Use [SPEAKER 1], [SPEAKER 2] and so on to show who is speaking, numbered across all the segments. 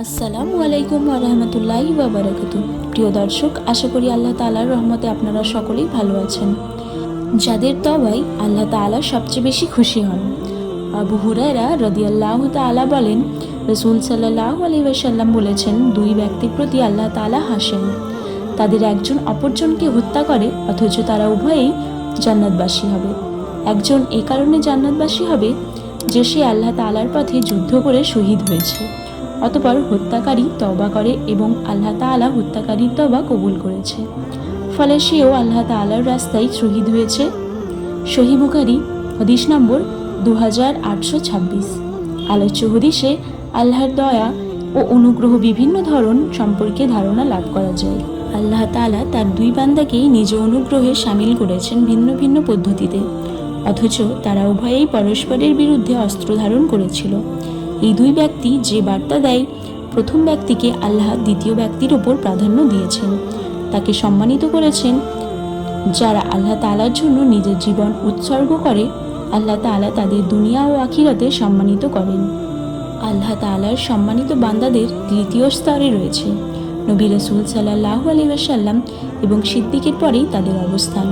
[SPEAKER 1] আসসালামু আলাইকুম রহমতুল্লাহ বাবারাকাতু প্রিয় দর্শক, আশা করি আল্লাহ তাআলার রহমতে আপনারা সকলেই ভালো আছেন। যাদের তবাই আল্লাহ তাআলা সবচেয়ে বেশি খুশি হন। আবু হুরায়রা রদিয়াল্লাহ তাআলা বলেন, রসুল সাল্লাহ আলী ওয়াসাল্লাম বলেছেন, দুই ব্যক্তির প্রতি আল্লাহ তাআলা হাসেন। তাদের একজন অপরজনকে হত্যা করে, অথচ তারা উভয়েই জান্নাতবাসী হবে। একজন এ কারণে জান্নাতবাসী হবে যে সে আল্লাহ তাআলার পথে যুদ্ধ করে শহীদ হয়েছে। অতপর হত্যাকারী তবা করে এবং আল্লাহ তাআলা হত্যাকারীর তবা কবুল করেছে। ফলে সেও আল্লাহ তাআলার রাস্তায় শহীদ হয়েছে। সহি বুখারি, হদিস নম্বর দু হাজার আটশো ছাব্বিশ। আলোচ্য হদিসে আল্লাহর দয়া ও অনুগ্রহ বিভিন্ন ধরন সম্পর্কে ধারণা লাভ করা যায়। আল্লাহ তাআলা তার দুই বান্দাকেই নিজ অনুগ্রহে সামিল করেছেন ভিন্ন ভিন্ন পদ্ধতিতে। অথচ তারা উভয়েই পরস্পরের বিরুদ্ধে অস্ত্র ধারণ করেছিল। এই দুই ব্যক্তি যে বার্তা দেয়, প্রথম ব্যক্তিকে আল্লাহ দ্বিতীয় ব্যক্তির ওপর প্রাধান্য দিয়েছেন। তাকে সম্মানিত করেছেন, যারা আল্লাহ তাআলার জন্য নিজের জীবন উৎসর্গ করে, আল্লাহ তাআলা তাদের দুনিয়া ও আখিরাতে সম্মানিত করেন। আল্লাহ তাআলার সম্মানিত বান্দাদের তৃতীয় স্তরে রয়েছে, নবী রসুল সাল্লাহ আলী ওয়াসাল্লাম এবং সিদ্দিকের পরেই তাদের অবস্থান।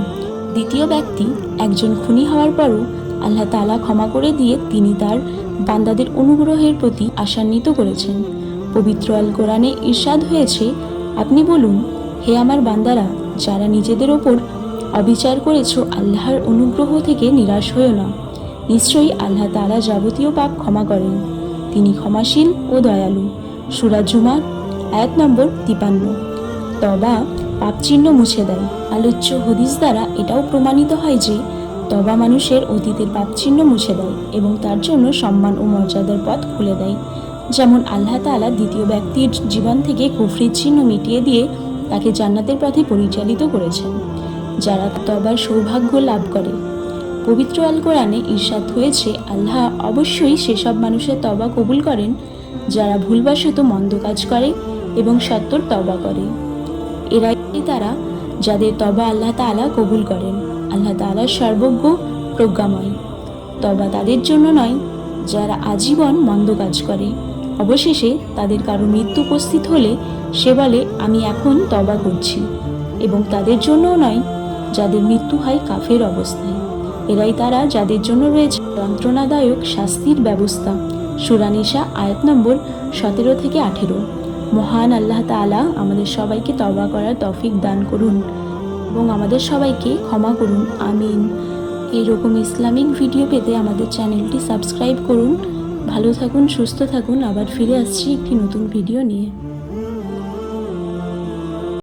[SPEAKER 1] দ্বিতীয় ব্যক্তি একজন খুনি হওয়ার পরও আল্লাহ তালা ক্ষমা করে দিয়ে তিনি তার বান্দাদের অনুগ্রহের প্রতি আশান্বিত করেছেন। পবিত্র আল কোরআনে ঈর্ষাদ হয়েছে, আপনি বলুন, হে আমার বান্দারা, যারা নিজেদের ওপর অবিচার করেছ, আল্লাহর অনুগ্রহ থেকে নিরাশ হয়েও না। নিশ্চয়ই আল্লাহ তালা যাবতীয় পাপ ক্ষমা করেন। তিনি ক্ষমাশীল ও দয়ালু। সুরাজ জুমার আয়াত নম্বর তিপান্ন। তবা পাপচিহ্ন মুছে দেয়। আলোচ্য হদিস দ্বারা এটাও প্রমাণিত হয় যে তবা মানুষের অতীতের পাপচিহ্ন মুছে দেয় এবং তার জন্য সম্মান ও মর্যাদার পথ খুলে দেয়। যেমন আল্লাহ তাআলা দ্বিতীয় ব্যক্তির জীবন থেকে কুফরির চিহ্ন মিটিয়ে দিয়ে তাকে জান্নাতের পথে পরিচালিত করেছেন, যারা তবার সৌভাগ্য লাভ করে। পবিত্র আল কোরআনে ঈর্ষাদ হয়েছে, আল্লাহ অবশ্যই সেসব মানুষের তবা কবুল করেন, যারা ভুলবশত মন্দ কাজ করে এবং সত্তর তবা করে। এরাই তারা যাদের তবা আল্লাহ তাআলা কবুল করেন। আল্লাহ তাআলা সর্বজ্ঞ প্রজ্ঞাময়। তবা তাদের জন্য নয়, যারা আজীবন মন্দ কাজ করে। অবশেষে তাদের কারও মৃত্যু উপস্থিত হলে সে বলে, আমি এখন তবা করছি। এবং তাদের জন্যও নয়, যাদের মৃত্যু হয় কাফের অবস্থায়। এরাই তারা যাদের জন্য রয়েছে যন্ত্রণাদায়ক শাস্তির ব্যবস্থা। সুরানিশা আয়াত নম্বর সতেরো থেকে আঠেরো। মহান আল্লাহ তাআলা আমাদের সবাইকে তবা করার তফিক দান করুন। এবং আমাদের সবাইকে ক্ষমা করুন। আমিন। এরকম ইসলামিক ভিডিও পেতে আমাদের চ্যানেলটি সাবস্ক্রাইব করুন। ভালো থাকুন, সুস্থ থাকুন। আবার ফিরে আসছি একটি নতুন ভিডিও নিয়ে।